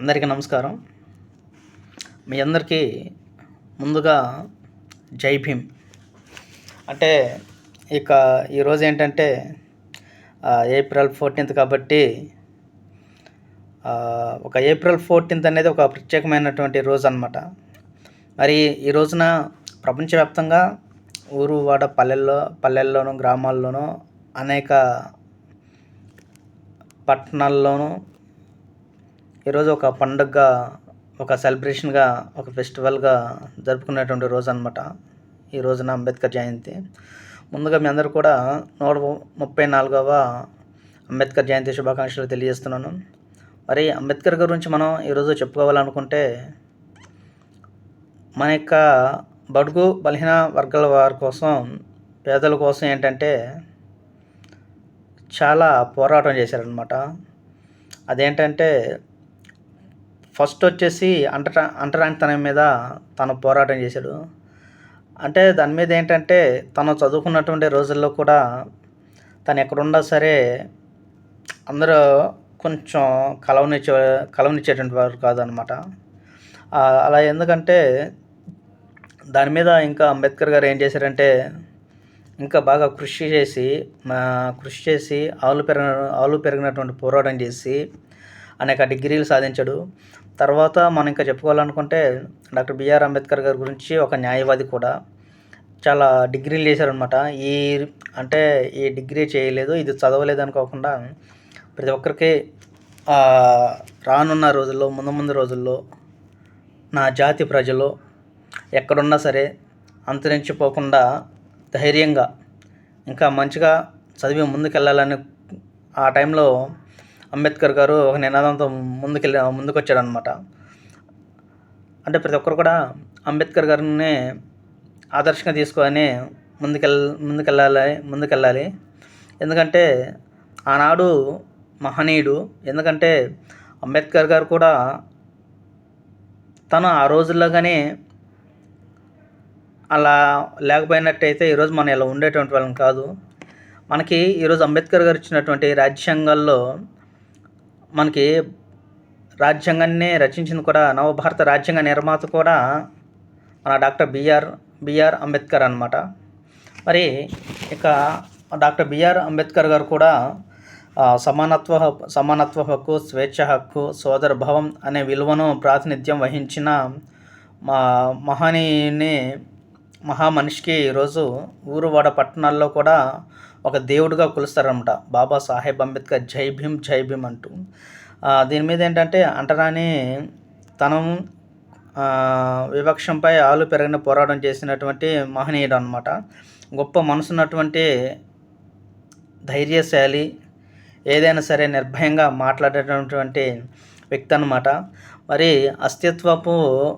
అందరికీ నమస్కారం. మీ అందరికీ ముందుగా జై భీమ్. అంటే ఇక ఈరోజు ఏంటంటే ఏప్రిల్ ఫోర్టీన్త్ కాబట్టి ఒక ఏప్రిల్ ఫోర్టీన్త్ అనేది ఒక ప్రత్యేకమైనటువంటి రోజు అన్నమాట. మరి ఈ రోజున ప్రపంచవ్యాప్తంగా ఊరు వాడ పల్లెల్లో పల్లెల్లోనూ గ్రామాల్లోనూ అనేక పట్టణాల్లోనూ ఈరోజు ఒక పండుగగా ఒక సెలబ్రేషన్గా ఒక ఫెస్టివల్గా జరుపుకునేటువంటి రోజు అనమాట ఈ రోజున అంబేద్కర్ జయంతి. ముందుగా మీ అందరూ కూడా నూట ముప్పై నాలుగవ అంబేద్కర్ జయంతి శుభాకాంక్షలు తెలియజేస్తున్నాను. మరి అంబేద్కర్ గురించి మనం ఈరోజు చెప్పుకోవాలనుకుంటే మన యొక్క బడుగు బలహీన వర్గాల వారి కోసం పేదల కోసం ఏంటంటే చాలా పోరాటం చేశారనమాట అదేంటంటే ఫస్ట్ వచ్చేసి అంటరా అంటరానితనం మీద తను పోరాటం చేశాడు. అంటే దాని మీద ఏంటంటే తను చదువుకున్నటువంటి రోజుల్లో కూడా తను ఎక్కడున్నా సరే అందరూ కొంచెం కలవనిచ్చే కలవనిచ్చేటువంటి వారు కాదనమాట. అలా ఎందుకంటే దాని మీద ఇంకా అంబేద్కర్ గారు ఏం చేశారంటే ఇంకా బాగా కృషి చేసి మా కృషి చేసి ఆలు పెరిగిన ఆవులు పెరిగినటువంటి పోరాటం చేసి అనేక డిగ్రీలు సాధించాడు. తర్వాత మనం ఇంకా చెప్పుకోవాలనుకుంటే డాక్టర్ బిఆర్ అంబేద్కర్ గారి గురించి ఒక న్యాయవాది కూడా చాలా డిగ్రీలు చేశారనమాట ఈ అంటే ఈ డిగ్రీ చేయలేదు ఇది చదవలేదు అనుకోకుండా ప్రతి ఒక్కరికి రానున్న రోజుల్లో ముందు ముందు రోజుల్లో నా జాతి ప్రజలు ఎక్కడున్నా సరే అంతరించిపోకుండా ధైర్యంగా ఇంకా మంచిగా చదివి ముందుకెళ్ళాలని ఆ టైంలో అంబేద్కర్ గారు ఒక నినాదంతో ముందుకెళ్ళి ముందుకొచ్చాడనమాట అంటే ప్రతి ఒక్కరు కూడా అంబేద్కర్ గారిని ఆదర్శంగా తీసుకొని ముందుకెళ్ ముందుకెళ్ళాలి ముందుకెళ్ళాలి. ఎందుకంటే ఆనాడు మహనీయుడు ఎందుకంటే అంబేద్కర్ గారు కూడా తను ఆ రోజుల్లో కానీ అలా లేకపోయినట్టయితే ఈరోజు మనం ఇలా ఉండేటువంటి వాళ్ళం కాదు. మనకి ఈరోజు అంబేద్కర్ గారు ఇచ్చినటువంటి రాజ్యాంగాల్లో మనకి రాజ్యాంగాన్ని రచించింది కూడా నవభారత రాజ్యాంగ నిర్మాత కూడా మన డాక్టర్ బిఆర్ బిఆర్ అంబేద్కర్ అనమాట మరి ఇక డాక్టర్ బిఆర్ అంబేద్కర్ గారు కూడా సమానత్వ సమానత్వ హక్కు స్వేచ్ఛ హక్కు సోదర భావం అనే విలువను ప్రాతినిధ్యం వహించిన మా మహానీయుని మహామనిషికి ఈరోజు ఊరువాడ పట్టణాల్లో కూడా ఒక దేవుడిగా కొలుస్తారనమాట బాబా సాహెబ్ అంబేద్కర్ జై భీమ్ జై భీమ్ అంటూ. దీని మీద ఏంటంటే అంటరాని తనం వివక్షంపై ఆలు పెరిగిన పోరాటం చేసినటువంటి మహనీయుడు అనమాట గొప్ప మనసున్నటువంటి ధైర్యశాలి ఏదైనా సరే నిర్భయంగా మాట్లాడేటటువంటి వ్యక్తి అనమాట మరి అస్తిత్వపు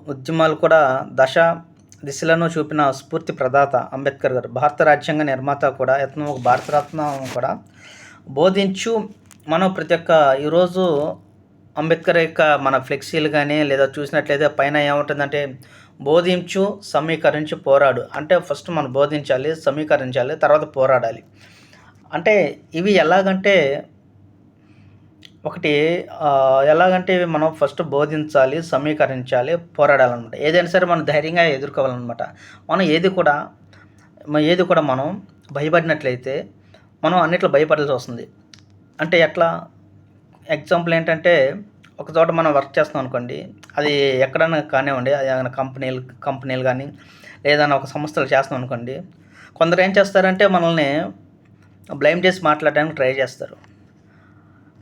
ఉద్యమాలు కూడా దశ దిశలను చూపిన స్ఫూర్తి ప్రదాత అంబేద్కర్ గారు. భారత రాజ్యాంగ నిర్మాత కూడా యత్నం ఒక భారతరత్న కూడా బోధించు మనం ప్రతి ఒక్క ఈరోజు అంబేద్కర్ యొక్క మన ఫ్లెక్సీలు కానీ లేదా చూసినట్లయితే పైన ఏముంటుందంటే బోధించు సమీకరించు పోరాడు. అంటే ఫస్ట్ మనం బోధించాలి సమీకరించాలి తర్వాత పోరాడాలి. అంటే ఇవి ఎలాగంటే ఒకటి ఎలాగంటే ఇవి మనం ఫస్ట్ బోధించాలి సమీకరించాలి పోరాడాలన్నమాట. ఏదైనా సరే మనం ధైర్యంగా ఎదుర్కోవాలన్నమాట. మనం ఏది కూడా ఏది కూడా మనం భయపడినట్లయితే మనం అన్నిట్లో భయపడాల్సి వస్తుంది. అంటే ఎట్లా? ఎగ్జాంపుల్ ఏంటంటే ఒక చోట మనం వర్క్ చేస్తున్నాం అనుకోండి అది ఎక్కడైనా కానివ్వండి అది ఏదైనా కంపెనీలు కంపెనీలు కానీ లేదన్నా ఒక సంస్థలు చేస్తున్నాం అనుకోండి కొందరు ఏం చేస్తారంటే మనల్ని బ్లైమ్ చేసి మాట్లాడడానికి ట్రై చేస్తారు.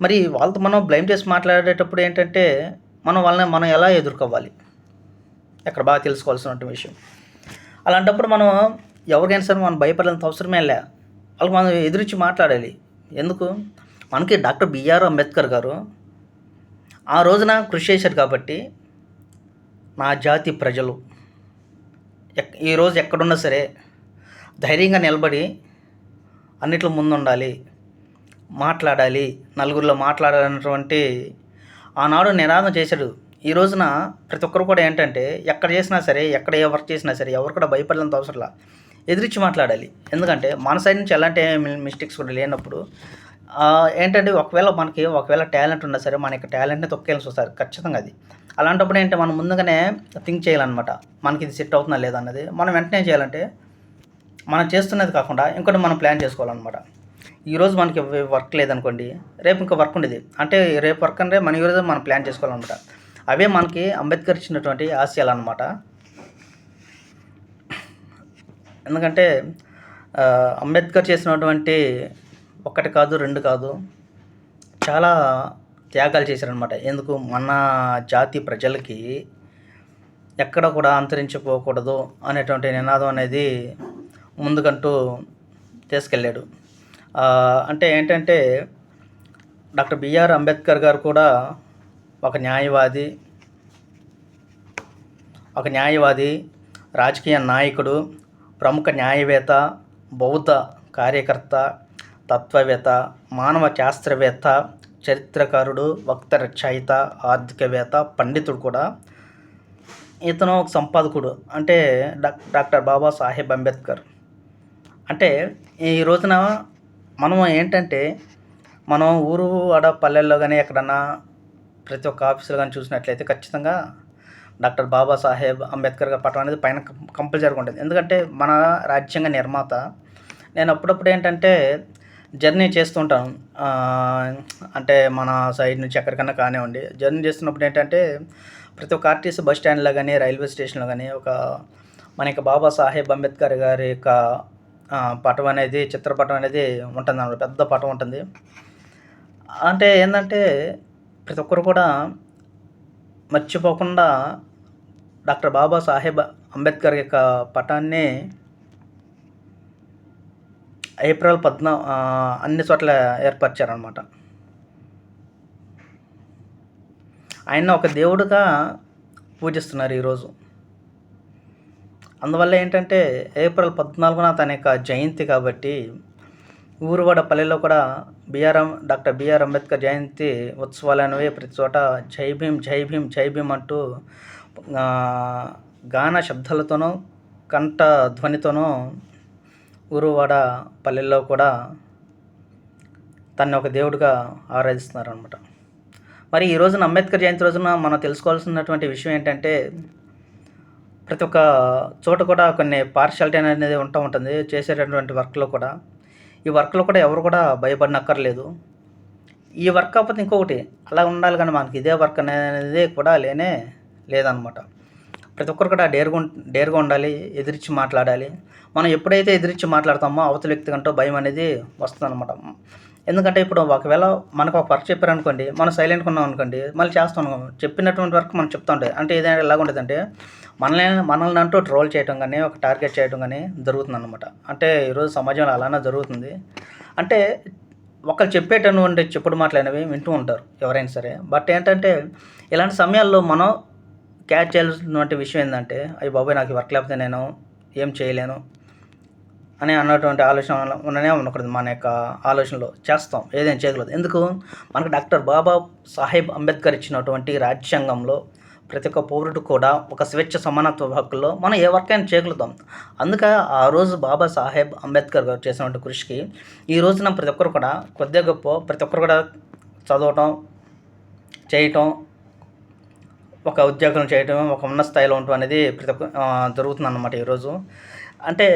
మరి వాళ్ళతో మనం బ్లైమ్ చేసి మాట్లాడేటప్పుడు ఏంటంటే మనం వాళ్ళని మనం ఎలా ఎదుర్కోవాలి? అక్కడ బాగా తెలుసుకోవాల్సిన విషయం. అలాంటప్పుడు మనం ఎవరికైనా సరే మనం భయపడేంత అవసరమే లే. వాళ్ళకి మనం ఎదురించి మాట్లాడాలి. ఎందుకు? మనకి డాక్టర్ బిఆర్ అంబేద్కర్ గారు ఆ రోజున కృషి చేశారు కాబట్టి నా జాతి ప్రజలు. ఎక్ ఈరోజు ఎక్కడున్నా సరే ధైర్యంగా నిలబడి అన్నిట్లో ముందుండాలి. మాట్లాడాలి నలుగురిలో మాట్లాడాలన్నటువంటి ఆనాడు నినాదం చేశాడు. ఈ రోజున ప్రతి ఒక్కరు కూడా ఏంటంటే ఎక్కడ చేసినా సరే ఎక్కడ ఏ వర్క్ చేసినా సరే ఎవరు కూడా భయపడలేంత అవసరంలా. ఎదిరించి మాట్లాడాలి. ఎందుకంటే మన సైడ్ నుంచి ఎలాంటి మిస్టేక్స్ కూడా లేనప్పుడు ఏంటంటే ఒకవేళ మనకి ఒకవేళ టాలెంట్ ఉన్నా సరే మన యొక్క టాలెంట్ని తొక్కేయాల్సి వస్తారు ఖచ్చితంగా అది. అలాంటప్పుడు ఏంటంటే మనం ముందుగానే థింక్ చేయాలన్నమాట. మనకి ఇది సెట్ అవుతుందా లేదా అన్నది. మనం వెంటనే చేయాలంటే మనం చేస్తున్నది కాకుండా ఇంకోటి మనం ప్లాన్ చేసుకోవాలన్నమాట. ఈరోజు మనకి వర్క్ లేదనుకోండి రేపు ఇంకా వర్క్ ఉండేది. అంటే రేపు వర్క్ అంటే మన ఈరోజు మనం ప్లాన్ చేసుకోవాలన్నమాట. అవే మనకి అంబేద్కర్ ఇచ్చినటువంటి ఆశయాలు అనమాట ఎందుకంటే అంబేద్కర్ చేసినటువంటి ఒకటి కాదు రెండు కాదు చాలా త్యాగాలు చేశారనమాట ఎందుకు? మన జాతి ప్రజలకి ఎక్కడ కూడా అంతరించిపోకూడదు అనేటువంటి నినాదం అనేది ముందుకంటూ తీసుకెళ్ళాడు. అంటే ఏంటంటే డాక్టర్ బిఆర్ అంబేద్కర్ గారు కూడా ఒక న్యాయవాది ఒక న్యాయవాది రాజకీయ నాయకుడు ప్రముఖ న్యాయవేత్త బౌద్ధ కార్యకర్త తత్వవేత్త మానవ శాస్త్రవేత్త చరిత్రకారుడు వక్త రచయిత ఆర్థికవేత్త పండితుడు కూడా. ఇతను ఒక సంపాదకుడు. అంటే డాక్ డాక్టర్ బాబాసాహెబ్ అంబేద్కర్. అంటే ఈ రోజున మనం ఏంటంటే మనం ఊరు ఆడ పల్లెల్లో కానీ ఎక్కడన్నా ప్రతి ఒక్క ఆఫీసులో కానీ చూసినట్లయితే ఖచ్చితంగా డాక్టర్ బాబాసాహెబ్ అంబేద్కర్ గారి పటం అనేది పైన కంపల్సరీగా ఉంటుంది. ఎందుకంటే మన రాజ్యాంగ నిర్మాత నేను అప్పుడప్పుడు ఏంటంటే జర్నీ చేస్తుంటాను అంటే మన సైడ్ నుంచి ఎక్కడికన్నా కానివ్వండి జర్నీ చేస్తున్నప్పుడు ఏంటంటే ప్రతి ఒక్క ఆర్టీసీ బస్ స్టాండ్లో కానీ రైల్వే స్టేషన్లో కానీ ఒక మన యొక్క బాబాసాహెబ్ అంబేద్కర్ గారి యొక్క పటం అనేది చిత్రపటం అనేది ఉంటుంది అన్నమాట పెద్ద పటం ఉంటుంది. అంటే ఏంటంటే ప్రతి ఒక్కరు కూడా మర్చిపోకుండా డాక్టర్ బాబాసాహెబ్ అంబేద్కర్ యొక్క పటాన్ని ఏప్రిల్ పద్నా అన్ని చోట్ల ఏర్పరిచారనమాట ఆయన ఒక దేవుడుగా పూజిస్తున్నారు ఈరోజు. అందువల్ల ఏంటంటే ఏప్రిల్ పద్నాలుగున తన యొక్క జయంతి కాబట్టి ఊరువాడ పల్లెలో కూడా BR doctor BR Ambedkar Jayanti ఉత్సవాలు అనేవి ప్రతి చోట జై భీం జై భీం జై భీం అంటూ గాన శబ్దాలతోనూ కంఠ ధ్వనితోనూ ఊరువాడ పల్లెల్లో కూడా తన్ని ఒక దేవుడిగా ఆరాధిస్తున్నారు అనమాట మరి ఈ రోజున అంబేద్కర్ జయంతి రోజున మనం తెలుసుకోవాల్సినటువంటి విషయం ఏంటంటే ప్రతి ఒక్క చోట కూడా కొన్ని పార్షాలిటీ అనేది ఉంటూ ఉంటుంది. చేసేటటువంటి వర్క్లో కూడా. ఈ వర్క్లో కూడా ఎవరు కూడా భయపడనక్కర్లేదు. ఈ వర్క్ కాకపోతే ఇంకొకటి అలా ఉండాలి కానీ మనకి ఇదే వర్క్ అనేది కూడా లేనే లేదనమాట. ప్రతి ఒక్కరు కూడా డేర్గా డేరుగా డేర్గా ఉండాలి ఎదిరించి మాట్లాడాలి. మనం ఎప్పుడైతే ఎదిరించి మాట్లాడతామో అవతల వ్యక్తి కంటే భయం అనేది వస్తుందన్నమాట ఎందుకంటే ఇప్పుడు ఒకవేళ మనకు ఒక వర్క్ చెప్పారనుకోండి మనం సైలెంట్గా ఉన్నాం అనుకోండి మళ్ళీ చేస్తాం అనుకో. చెప్పినటువంటి వర్క్ మనం చెప్తా ఉంటాయి అంటే ఏదైనా ఎలాగ ఉంటుంది అంటే మనల్ని మనల్ని అంటూ ట్రోల్ చేయడం కానీ ఒక టార్గెట్ చేయడం కానీ జరుగుతుంది అనమాట అంటే ఈరోజు సమాజంలో అలానే జరుగుతుంది. అంటే ఒకరు చెప్పేటటువంటి చెప్పుడు మాటలనేవి వింటూ ఉంటారు ఎవరైనా సరే. బట్ ఏంటంటే ఇలాంటి సమయాల్లో మనం క్యాచ్ చేయాల్సినటువంటి విషయం ఏంటంటే అయ్యి బాబాయ్ నాకు వర్క్ లేకపోతే నేను ఏం చేయలేను. అని అన్నటువంటి ఆలోచన ఉండనే ఉండకూడదు మన యొక్క ఆలోచనలో. చేస్తాం. ఏదైనా చేయగలదు. ఎందుకు? మనకు డాక్టర్ బాబా సాహెబ్ అంబేద్కర్ ఇచ్చినటువంటి రాజ్యాంగంలో ప్రతి ఒక్క పౌరుడు కూడా ఒక స్వేచ్ఛ సమానత్వ హక్కుల్లో మనం ఏ వర్కైనా చేయగలుగుతాం. అందుకే ఆ రోజు బాబా సాహెబ్ అంబేద్కర్ గారు చేసినటువంటి కృషికి ఈ రోజున ప్రతి ఒక్కరు కూడా కొద్దిగా గొప్ప ప్రతి ఒక్కరు కూడా చదవటం చేయటం ఒక ఉద్యోగం చేయటం ఒక ఉన్న స్థాయిలో ఉండటం అనేది ప్రతి ఒక్క జరుగుతుంది అన్నమాట ఈరోజు అంటే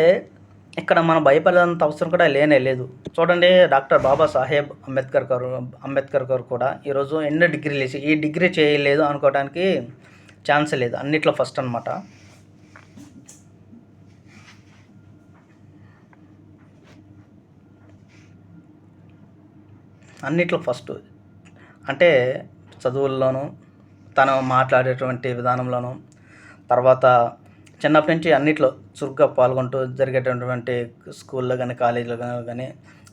ఇక్కడ మనం భయపడేంత అవసరం కూడా లేనే లేదు. చూడండి డాక్టర్ బాబా సాహెబ్ అంబేద్కర్ గారు అంబేద్కర్ గారు కూడా ఈరోజు ఎన్నో డిగ్రీలు వేసి ఈ డిగ్రీ చేయలేదు అనుకోవడానికి ఛాన్స్ లేదు. అన్నిట్లో ఫస్ట్ అనమాట అన్నిట్లో ఫస్ట్ అంటే చదువుల్లోనూ తను మాట్లాడేటువంటి విధానంలోనూ తర్వాత చిన్నప్పటి నుంచి అన్నిట్లో చురుగ్గా పాల్గొంటూ జరిగేటటువంటి స్కూల్లో కానీ కాలేజీలో కానీ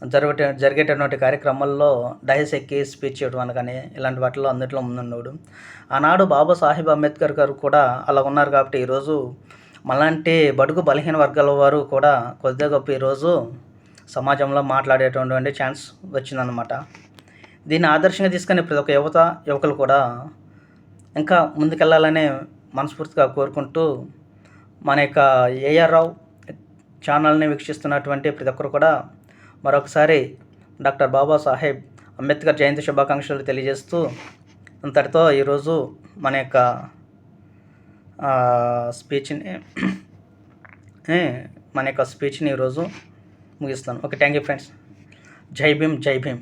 జరిగే జరిగేటటువంటి కార్యక్రమాల్లో డైస్ ఎక్కి స్పీచ్ చేయడం కానీ ఇలాంటి వాటిలో అన్నిట్లో ముందున్నాడు ఆనాడు బాబా సాహెబ్ అంబేద్కర్ గారు కూడా అలా ఉన్నారు కాబట్టి ఈరోజు మలాంటి బడుగు బలహీన వర్గాల వారు కూడా కొద్దిగా గొప్ప ఈరోజు సమాజంలో మాట్లాడేటటువంటి ఛాన్స్ వచ్చిందనమాట దీన్ని ఆదర్శంగా తీసుకునే ప్రతి ఒక్క యువత యువకులు కూడా ఇంకా ముందుకెళ్ళాలనే మనస్ఫూర్తిగా కోరుకుంటూ మన యొక్క ఏఆర్ రావు ఛానల్ని వీక్షిస్తున్నటువంటి ప్రతి ఒక్కరు కూడా మరొకసారి డాక్టర్ బాబాసాహెబ్ అంబేద్కర్ జయంతి శుభాకాంక్షలు తెలియజేస్తూ అంతటితో ఈరోజు మన యొక్క స్పీచ్ని మన యొక్క స్పీచ్ని ఈరోజు ముగిస్తాను ఓకే థ్యాంక్ యూ ఫ్రెండ్స్. జై భీమ్ జై భీమ్.